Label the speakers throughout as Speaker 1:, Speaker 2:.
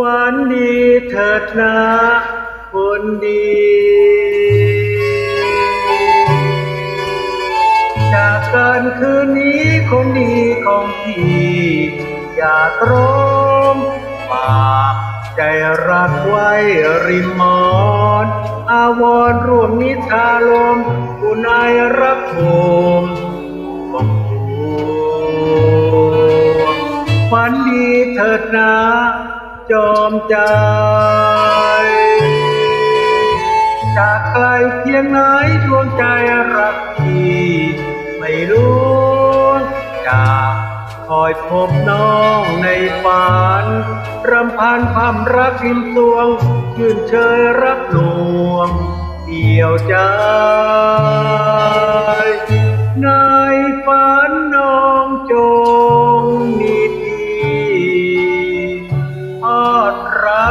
Speaker 1: วันดีเถิดนะคนดีจากการคืนนี้คนดีของพี่อย่าตรมฝากใจรักไว้ริมมอนอาวรณ์ร่วมนิทาลมผู้นายรักผมบอกฝันดีเถิดนะ จอมใจ จากไกลเพียงไหนดวงใจรักพี่ไม่รู้จากคอยพบน้องในฝันรำพันความรักริมตวงชื่นเชยรักหลวงเกี่ยวใจ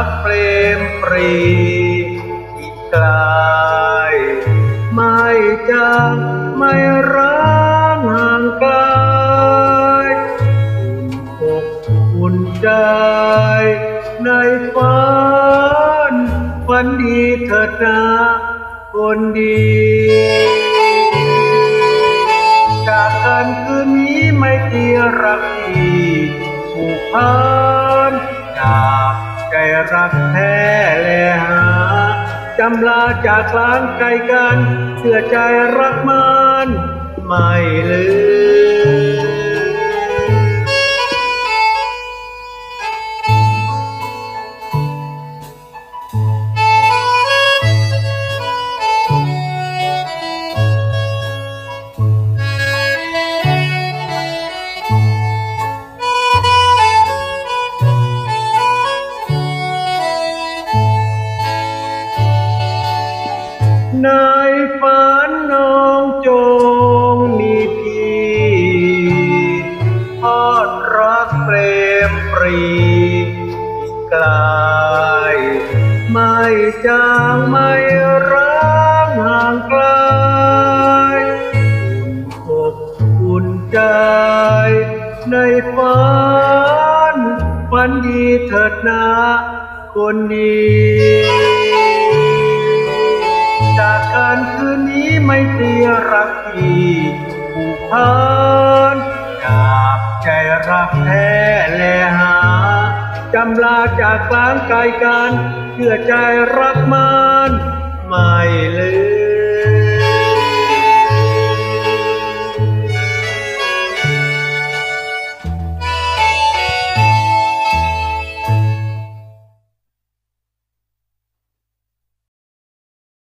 Speaker 1: กเปรมปรีอีกไกลไม่จางไม่ร้างห่างไกลอุ่นอกอุ่นใจในฝันฝันดีเถิดนะคนดีจากกันคืนนี้ไม่เกี่ยรักที่ผูกพันจาก ใจรักแท้แลหาจำลาจากกลางไกลกันเชื่อใจรักมันไม่ลืม ในฝันน้องจงมีพี่ทอดรักเปรมปรีกไกลไม่จางไม่ร้างห่างไกลอุ่นอกอุ่นใจในฝันฝันดีเถิดนะคนดี ผูกพันจากใจรักแท้แลหาจำลาจากกลางกายกันเชื่อใจรักมันไม่ลืม